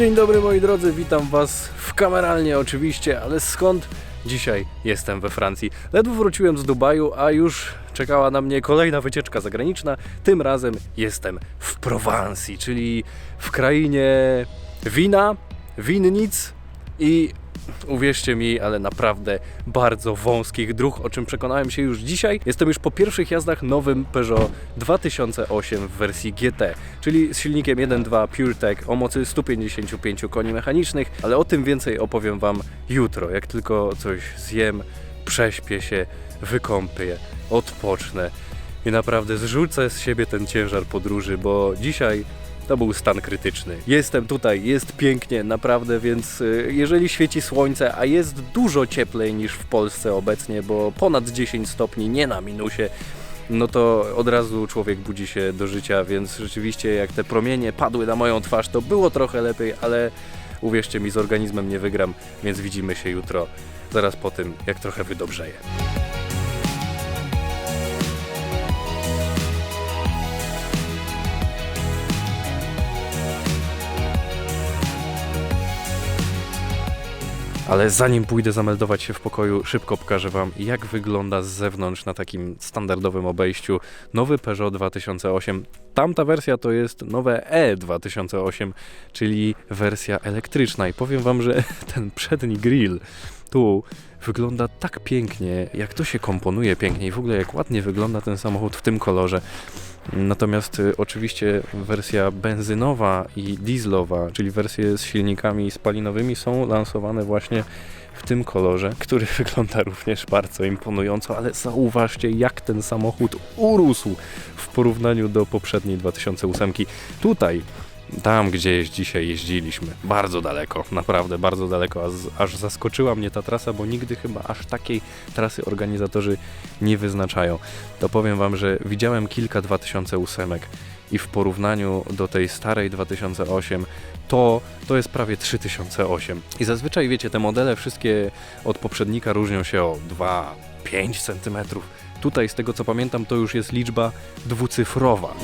Dzień dobry moi drodzy, witam Was w kameralnie oczywiście, ale skąd? Dzisiaj jestem we Francji. Ledwo wróciłem z Dubaju, a już czekała na mnie kolejna wycieczka zagraniczna. Tym razem jestem w Prowansji, czyli w krainie wina, winnic i uwierzcie mi, ale naprawdę bardzo wąskich dróg, o czym przekonałem się już dzisiaj. Jestem już po pierwszych jazdach nowym Peugeot 2008 w wersji GT, czyli z silnikiem 1.2 PureTech o mocy 155 koni mechanicznych, ale o tym więcej opowiem Wam jutro, jak tylko coś zjem, prześpię się, wykąpię, odpocznę i naprawdę zrzucę z siebie ten ciężar podróży, bo dzisiaj to był stan krytyczny. Jestem tutaj, jest pięknie, naprawdę, więc y, jeżeli świeci słońce, a jest dużo cieplej niż w Polsce obecnie, bo ponad 10 stopni, nie na minusie, no to od razu człowiek budzi się do życia, więc rzeczywiście jak te promienie padły na moją twarz, to było trochę lepiej, ale uwierzcie mi, z organizmem nie wygram, więc widzimy się jutro, zaraz po tym, jak trochę wydobrzeję. Ale zanim pójdę zameldować się w pokoju, szybko pokażę Wam, jak wygląda z zewnątrz na takim standardowym obejściu nowy Peugeot 2008. Tamta wersja to jest nowe E2008, czyli wersja elektryczna. I powiem Wam, że ten przedni grill tu wygląda tak pięknie, jak to się komponuje pięknie i w ogóle jak ładnie wygląda ten samochód w tym kolorze. Natomiast y, oczywiście wersja benzynowa i dieslowa, czyli wersje z silnikami spalinowymi są lansowane właśnie w tym kolorze, który wygląda również bardzo imponująco, ale zauważcie jak ten samochód urósł w porównaniu do poprzedniej 2008. Tutaj tam, gdzie dzisiaj jeździliśmy, bardzo daleko, naprawdę bardzo daleko, aż, aż zaskoczyła mnie ta trasa, bo nigdy chyba aż takiej trasy organizatorzy nie wyznaczają. To powiem Wam, że widziałem kilka 2008 i w porównaniu do tej starej 2008 to, to jest prawie 3008. I zazwyczaj wiecie, te modele wszystkie od poprzednika różnią się o 2-5 cm. Tutaj z tego co pamiętam to już jest liczba dwucyfrowa.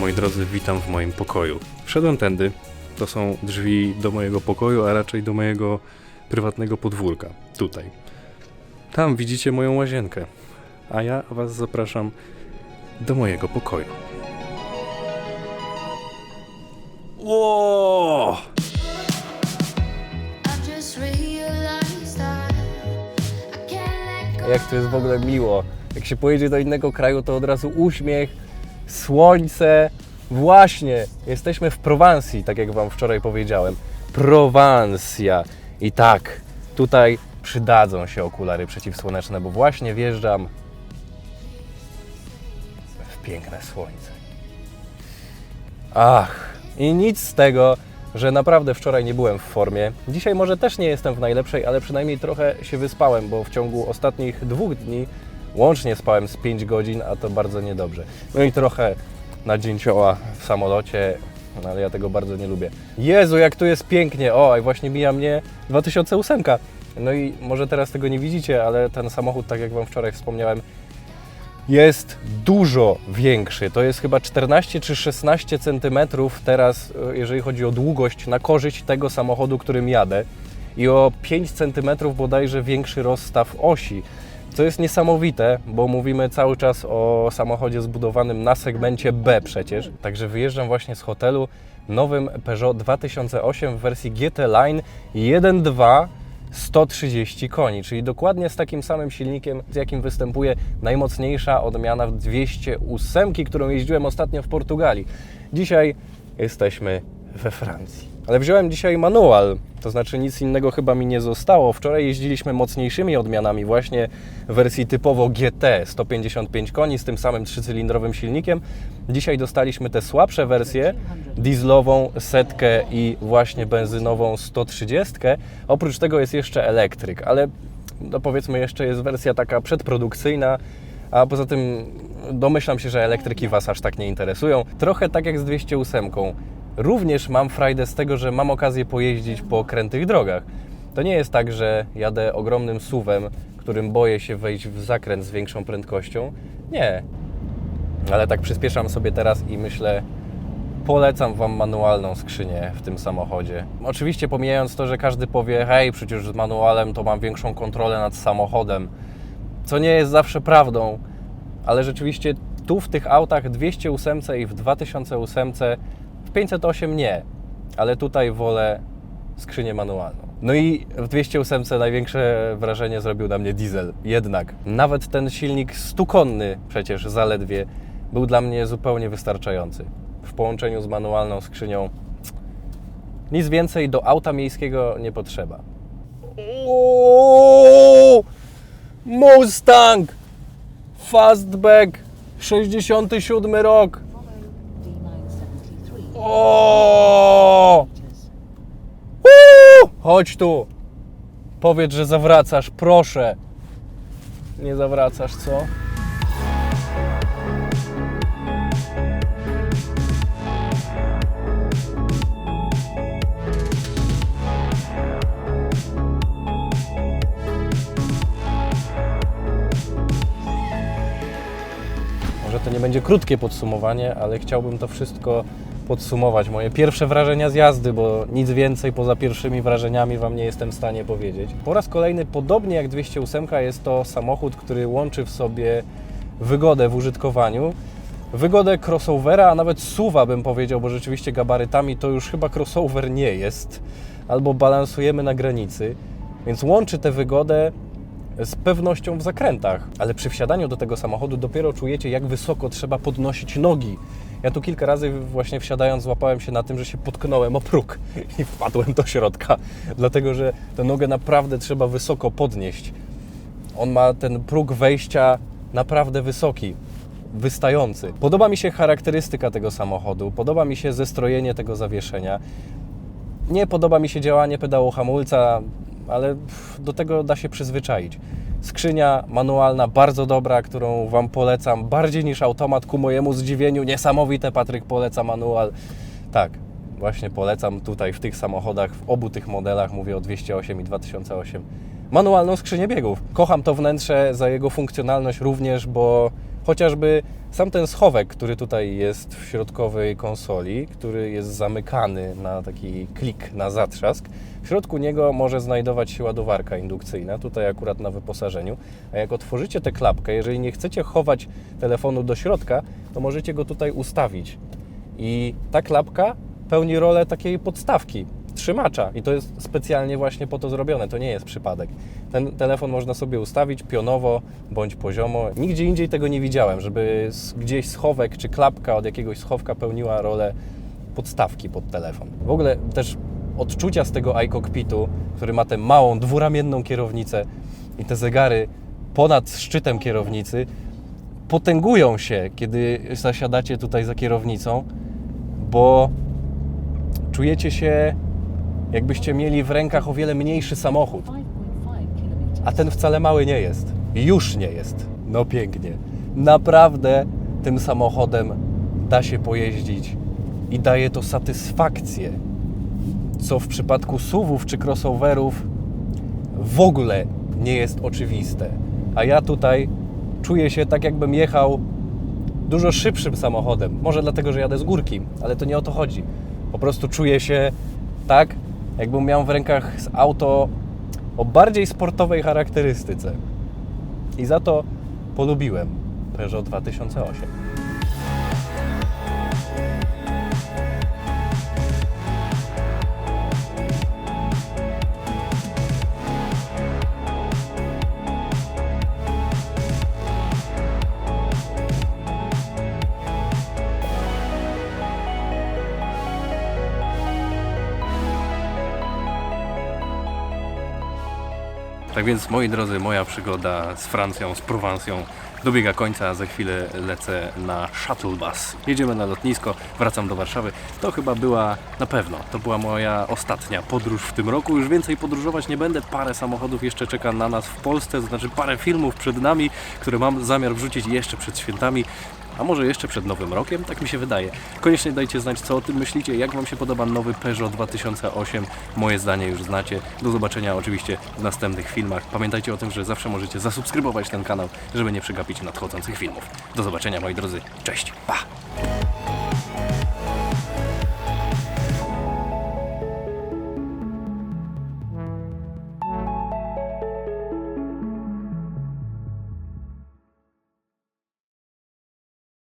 Moi drodzy, witam w moim pokoju. Wszedłem tędy. To są drzwi do mojego pokoju, a raczej do mojego prywatnego podwórka. Tutaj. Tam widzicie moją łazienkę. A ja Was zapraszam do mojego pokoju. Go. Jak to jest w ogóle miło. Jak się pojedzie do innego kraju, to od razu uśmiech, słońce. Właśnie, jesteśmy w Prowansji, tak jak Wam wczoraj powiedziałem. Prowansja. I tak, tutaj przydadzą się okulary przeciwsłoneczne, bo właśnie wjeżdżam w piękne słońce. Ach, i nic z tego, że naprawdę wczoraj nie byłem w formie. Dzisiaj może też nie jestem w najlepszej, ale przynajmniej trochę się wyspałem, bo w ciągu ostatnich dwóch dni łącznie spałem z 5 godzin, a to bardzo niedobrze. No i trochę na dzień cioła w samolocie, no ale ja tego bardzo nie lubię. Jezu, jak tu jest pięknie! O, i właśnie mija mnie 2008. No i może teraz tego nie widzicie, ale ten samochód, tak jak Wam wczoraj wspomniałem, jest dużo większy. To jest chyba 14 czy 16 centymetrów teraz, e, jeżeli chodzi o długość, na korzyść tego samochodu, którym jadę. I o 5 centymetrów bodajże większy rozstaw osi. Co jest niesamowite, bo mówimy cały czas o samochodzie zbudowanym na segmencie B przecież. Także wyjeżdżam właśnie z hotelu nowym Peugeot 2008 w wersji GT Line 1.2 130 koni, czyli dokładnie z takim samym silnikiem, z jakim występuje najmocniejsza odmiana w 208, którą jeździłem ostatnio w Portugalii. Dzisiaj jesteśmy we Francji. Ale wziąłem dzisiaj manual, to znaczy nic innego chyba mi nie zostało. Wczoraj jeździliśmy mocniejszymi odmianami, właśnie w wersji typowo GT, 155 koni z tym samym trzycylindrowym silnikiem. Dzisiaj dostaliśmy te słabsze wersje, dieslową setkę i właśnie benzynową 130. Oprócz tego jest jeszcze elektryk, ale no powiedzmy jeszcze jest wersja taka przedprodukcyjna, a poza tym domyślam się, że elektryki Was aż tak nie interesują. Trochę tak jak z 208. Również mam frajdę z tego, że mam okazję pojeździć po krętych drogach. To nie jest tak, że jadę ogromnym suwem, którym boję się wejść w zakręt z większą prędkością. Nie. Ale tak przyspieszam sobie teraz i myślę, polecam Wam manualną skrzynię w tym samochodzie. Oczywiście pomijając to, że każdy powie, hej, przecież z manualem to mam większą kontrolę nad samochodem, co nie jest zawsze prawdą, ale rzeczywiście tu w tych autach 208 i w 2008 w 508 nie, ale tutaj wolę skrzynię manualną. No i w 208 największe wrażenie zrobił na mnie diesel. Jednak nawet ten silnik stukonny przecież zaledwie był dla mnie zupełnie wystarczający. W połączeniu z manualną skrzynią nic więcej do auta miejskiego nie potrzeba. Ooo! Mustang! Fastback! 67 rok! D973 O! Uuu! Chodź tu. Powiedz, że zawracasz, proszę. Nie zawracasz, co? Może to nie będzie krótkie podsumowanie, ale chciałbym to wszystko podsumować. Moje pierwsze wrażenia z jazdy, bo nic więcej poza pierwszymi wrażeniami Wam nie jestem w stanie powiedzieć. Po raz kolejny, podobnie jak 208, jest to samochód, który łączy w sobie wygodę w użytkowaniu, wygodę crossovera, a nawet suwa bym powiedział, bo rzeczywiście gabarytami to już chyba crossover nie jest, albo balansujemy na granicy, więc łączy tę wygodę z pewnością w zakrętach, ale przy wsiadaniu do tego samochodu dopiero czujecie, jak wysoko trzeba podnosić nogi. Ja tu kilka razy właśnie wsiadając złapałem się na tym, że się potknąłem o próg i wpadłem do środka, dlatego że tę nogę naprawdę trzeba wysoko podnieść. On ma ten próg wejścia naprawdę wysoki, wystający. Podoba mi się charakterystyka tego samochodu, podoba mi się zestrojenie tego zawieszenia. Nie podoba mi się działanie pedału hamulca, ale do tego da się przyzwyczaić. Skrzynia manualna bardzo dobra, którą Wam polecam, bardziej niż automat ku mojemu zdziwieniu. Niesamowite, Patryk poleca manual. Tak, właśnie polecam tutaj w tych samochodach, w obu tych modelach, mówię o 208 i 2008, manualną skrzynię biegów. Kocham to wnętrze za jego funkcjonalność również, bo chociażby sam ten schowek, który tutaj jest w środkowej konsoli, który jest zamykany na taki klik na zatrzask, w środku niego może znajdować się ładowarka indukcyjna, tutaj akurat na wyposażeniu. A jak otworzycie tę klapkę, jeżeli nie chcecie chować telefonu do środka, to możecie go tutaj ustawić. I ta klapka pełni rolę takiej podstawki, trzymacza. I to jest specjalnie właśnie po to zrobione, to nie jest przypadek. Ten telefon można sobie ustawić pionowo bądź poziomo. Nigdzie indziej tego nie widziałem, żeby gdzieś schowek czy klapka od jakiegoś schowka pełniła rolę podstawki pod telefon. W ogóle też odczucia z tego iCockpitu, który ma tę małą, dwuramienną kierownicę i te zegary ponad szczytem kierownicy, potęgują się, kiedy zasiadacie tutaj za kierownicą, bo czujecie się, jakbyście mieli w rękach o wiele mniejszy samochód. 5.5 kilometers. A ten wcale mały nie jest. Już nie jest. No pięknie. Naprawdę tym samochodem da się pojeździć i daje to satysfakcję. Co w przypadku SUVów czy crossoverów w ogóle nie jest oczywiste. A ja tutaj czuję się tak, jakbym jechał dużo szybszym samochodem. Może dlatego, że jadę z górki, ale to nie o to chodzi. Po prostu czuję się tak, jakbym miał w rękach auto o bardziej sportowej charakterystyce. I za to polubiłem Peugeot 2008. Tak więc, moi drodzy, moja przygoda z Francją, z Prowansją dobiega końca, za chwilę lecę na shuttle bus. Jedziemy na lotnisko, wracam do Warszawy. To chyba była, na pewno, to była moja ostatnia podróż w tym roku. Już więcej podróżować nie będę. Parę samochodów jeszcze czeka na nas w Polsce, to znaczy parę filmów przed nami, które mam zamiar wrzucić jeszcze przed świętami. A może jeszcze przed nowym rokiem, tak mi się wydaje. Koniecznie dajcie znać, co o tym myślicie, jak Wam się podoba nowy Peugeot 2008. Moje zdanie już znacie. Do zobaczenia oczywiście w następnych filmach. Pamiętajcie o tym, że zawsze możecie zasubskrybować ten kanał, żeby nie przegapić nadchodzących filmów. Do zobaczenia moi drodzy, cześć, pa!